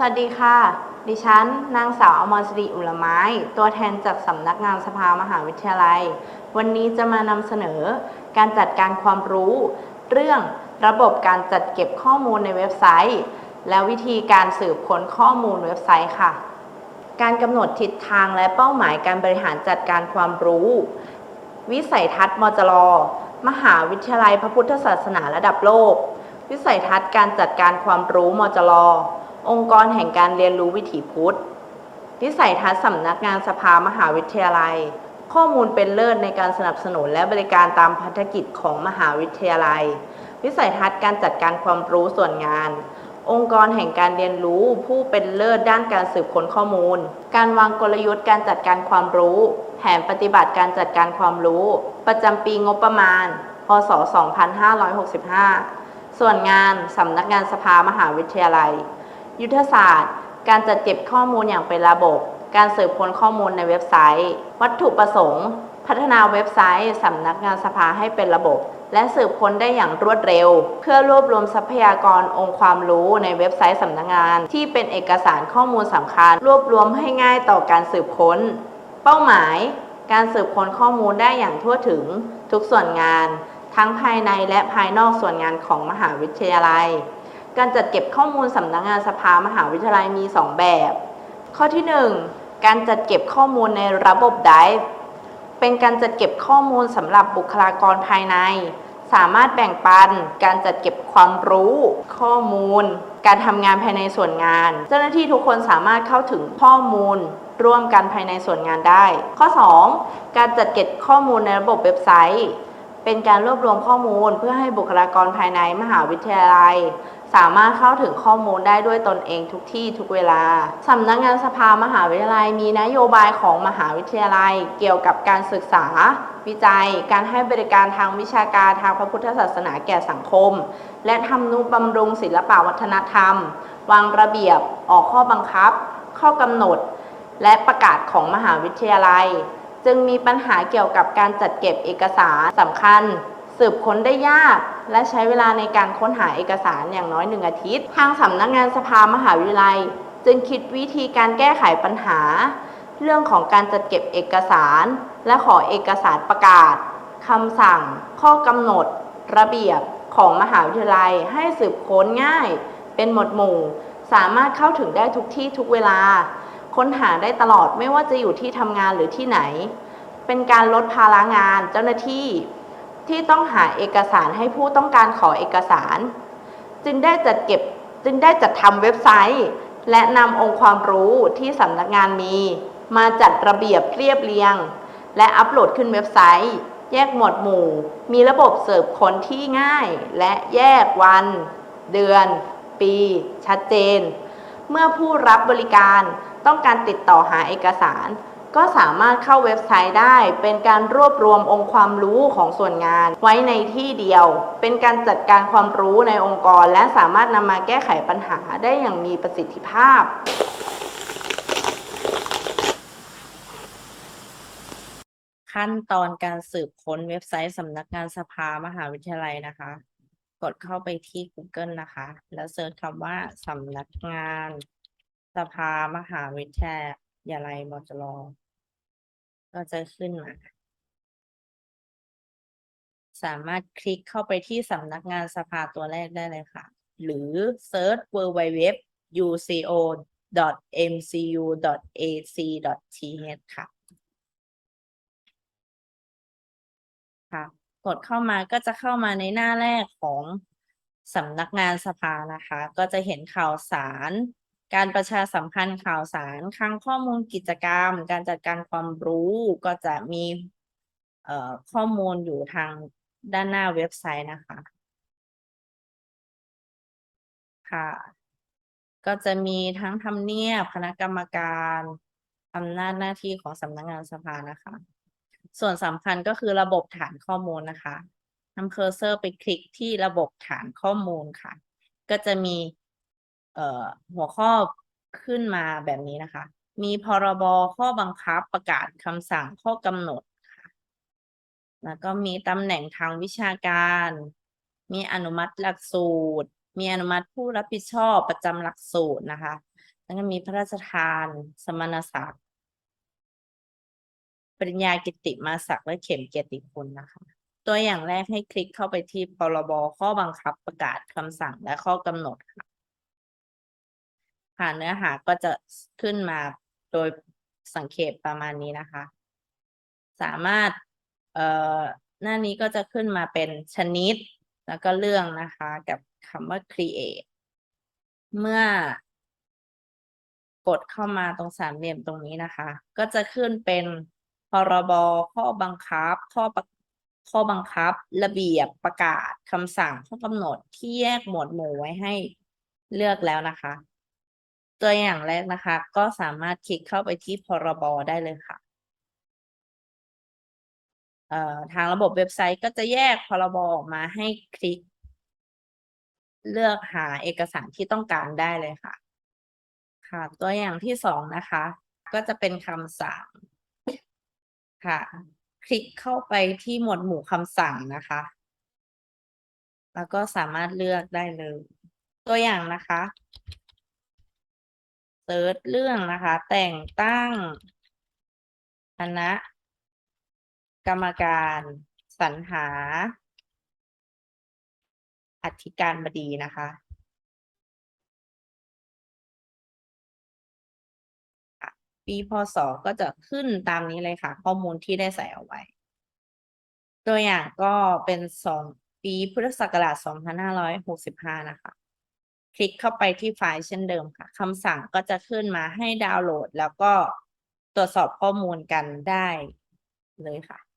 สวัสดีค่ะ ดิฉัน นางสาวอมรสิริอุลไม้ ตัวแทนจากสำนักงานสภามหาวิทยาลัย วันนี้จะมานำเสนอ การจัดการความรู้ เรื่องระบบการจัดเก็บข้อมูลในเว็บไซต์ และวิธีการสืบค้นข้อมูลเว็บไซต์ค่ะ การกำหนดทิศทางและเป้าหมายการบริหารจัดการความรู้ วิสัยทัศน์มจรมหาวิทยาลัยพระพุทธศาสนาระดับโลก วิสัยทัศน์การจัดการความรู้มจร องค์กรแห่งการเรียนรู้วิถีพุทธวิสัยทัศน์สำนักงานสภามหาวิทยาลัย ข้อมูลเป็นเลิศในการสนับสนุนและบริการตามพันธกิจของมหาวิทยาลัย วิสัยทัศน์การจัดการความรู้ส่วนงาน องค์กรแห่งการเรียนรู้ผู้เป็นเลิศด้านการสืบค้นข้อมูล การวางกลยุทธ์การจัดการความรู้ แผนปฏิบัติการจัดการความรู้ ประจำปีงบประมาณ พศ 2565 ส่วนงานสำนักงานสภามหาวิทยาลัย ยุทธศาสตร์ การจัดเก็บข้อมูลอย่างเป็นระบบ การสืบค้นข้อมูลในเว็บไซต์ วัตถุประสงค์ พัฒนาเว็บไซต์สำนักงานสภาให้เป็นระบบ และสืบค้นได้อย่างรวดเร็ว เพื่อรวบรวมทรัพยากรองค์ความรู้ในเว็บไซต์สำนักงาน ที่เป็นเอกสารข้อมูลสำคัญ รวบรวมให้ง่ายต่อการสืบค้น เป้าหมาย การสืบค้นข้อมูลได้อย่างทั่วถึง ทุกส่วนงาน ทั้งภายในและภายนอกส่วนงานของมหาวิทยาลัย การจัดเก็บข้อมูลสำนักงานสภามหาวิทยาลัยมี 2 แบบ ข้อที่ 1 การจัดเก็บข้อมูลในระบบ Drive เป็นการจัดเก็บข้อมูลสำหรับบุคลากรภายใน สามารถแบ่งปัน การจัดเก็บความรู้ ข้อมูล การทำงานภายในส่วนงาน เจ้าหน้าที่ทุกคนสามารถเข้าถึงข้อมูล ร่วมกันภายในส่วนงานได้ ข้อ 2 การจัดเก็บข้อมูลในระบบเว็บไซต์ เป็นการรวบรวมข้อมูลเพื่อให้บุคลากรภายในมหาวิทยาลัย สามารถเข้าถึงข้อมูลได้ด้วยตนเองทุกที่ทุกเวลา สำนักงานสภามหาวิทยาลัยมีนโยบายของมหาวิทยาลัย เกี่ยวกับการศึกษา วิจัย การให้บริการทางวิชาการทางพระพุทธศาสนาแก่สังคม และทำนุบำรุงศิลปวัฒนธรรม วางระเบียบ ออกข้อบังคับ ข้อกำหนด และประกาศของมหาวิทยาลัย จึงมีปัญหาเกี่ยวกับการจัดเก็บเอกสารสำคัญ สืบค้นได้ยาก และใช้เวลาในการค้นหาเอกสารอย่างน้อยหนึ่งอาทิตย์ ทางสำนักงานสภามหาวิทยาลัย จึงคิดวิธีการแก้ไขปัญหา เรื่องของการจัดเก็บเอกสาร และขอเอกสารประกาศคำสั่ง ข้อกำหนด ระเบียบของมหาวิทยาลัยให้สืบค้นง่าย เป็นหมวดหมู่ สามารถเข้าถึงได้ทุกที่ทุกเวลา ค้นหาได้ตลอดไม่ว่าจะอยู่ที่ทำงานหรือที่ไหน เป็นการลดภาระงานเจ้าหน้าที่ที่ต้องหาเอกสารให้ผู้ต้องการขอเอกสาร จึงได้จัดเก็บจึงได้จัดทำเว็บไซต์ และนำองค์ความรู้ที่สำนักงานมี มาจัดระเบียบเรียบเรียง และอัปโหลดขึ้นเว็บไซต์ แยกหมวดหมู่ มีระบบเสิร์ฟค้นที่ง่าย และแยกวัน เดือน ปี ชัดเจน เมื่อผู้รับบริการต้องการติดต่อหาเอกสาร ก็สามารถเข้าเว็บไซต์ได้ เป็นการรวบรวมองค์ความรู้ของส่วนงาน ไว้ในที่เดียว เป็นการจัดการความรู้ในองค์กร และสามารถนำมาแก้ไขปัญหาได้อย่างมีประสิทธิภาพขั้นตอนการสืบค้นเว็บไซต์สำนักงานสภามหาวิทยาลัยนะคะ กดเข้าไปที่ Google นะคะ แล้วเซิร์ชคำว่าสำนักงาน สภามหาวิทยาลัยมจรก็จะขึ้นมา สามารถคลิกเข้าไปที่สำนักงานสภาตัวแรกได้เลยค่ะ หรือเซิร์ช www uco mcu ac th ค่ะค่ะ ดเข้ามาก็จะเข้ามาในหน้าแรกของสำนักงานสภานะคะ ก็จะเห็นข่าวสาร การประชาสัมพันธ์ข่าวสารคลังข้อมูลกิจกรรม การจัดการความรู้ก็จะมีข้อมูลอยู่ทางด้านหน้าเว็บไซต์นะคะ ค่ะ ก็จะมีทั้งทำเนียบคณะกรรมการอำนาจหน้าที่ของสำนักงานสภานะคะ ส่วนสำคัญก็คือระบบฐานข้อมูลนะคะนำเคอร์เซอร์ไปคลิกที่ระบบฐานข้อมูลค่ะ ก็จะมีหัวข้อขึ้นมาแบบนี้นะคะ มีพรบข้อบังคับประกาศคำสั่งข้อกำหนดค่ะ แล้วก็มีตำแหน่งทางวิชาการ มีอนุมัติหลักสูตร มีอนุมัติผู้รับผิดชอบประจำหลักสูตรนะคะ แล้วก็มีพระราชทาน สมณศักดิ์ ปริญญากิติมาศักดิ์และเข็มเกียรติคุณนะคะ ตัวอย่างแรกให้คลิกเข้าไปที่พรบข้อบังคับประกาศคำสั่งและข้อกำหนดค่ะค่ะเนื้อหาก็จะขึ้นมาโดยสังเขปประมาณนี้นะคะ สามารถเอ่อหน้านี้ก็จะขึ้นมาเป็นชนิด แล้วก็เรื่องนะคะ กับคำว่า create เมื่อกดเข้ามาตรงสามเหลี่ยมตรงนี้นะคะ ก็จะขึ้นเป็น พรบ ข้อบังคับ ข้อประข้อบังคับ ระเบียบประกาศคำสั่งข้อกำหนดที่แยกหมวดหมู่ไว้ให้เลือกแล้วนะคะ ตัวอย่างแรกนะคะ ก็สามารถคลิกเข้าไปที่พรบได้เลยค่ะทางระบบเว็บไซต์ก็จะแยกพรบออกมาให้คลิก เลือกหาเอกสารที่ต้องการได้เลยค่ะ ค่ะ ตัวอย่างที่สองนะคะ ก็จะเป็นคำสั่ง ค่ะ คลิกเข้าไปที่หมวดหมู่คำสั่งนะคะ แล้วก็สามารถเลือกได้เลย ตัวอย่างนะคะเซิร์ชเรื่องนะคะ แต่งตั้งคณะกรรมการสรรหา อธิการบดีนะคะค่ะ ปีพศก็จะขึ้นตามนี้เลยค่ะ ข้อมูลที่ได้ใส่เอาไว้ ตัวอย่างก็เป็นสองปีพุทธศักราช 2565 นะคะ คลิกเข้าไปที่ไฟล์เช่นเดิมค่ะคำสั่งก็จะขึ้นมาให้ดาวน์โหลด แล้วก็ตรวจสอบข้อมูลกันได้เลยค่ะ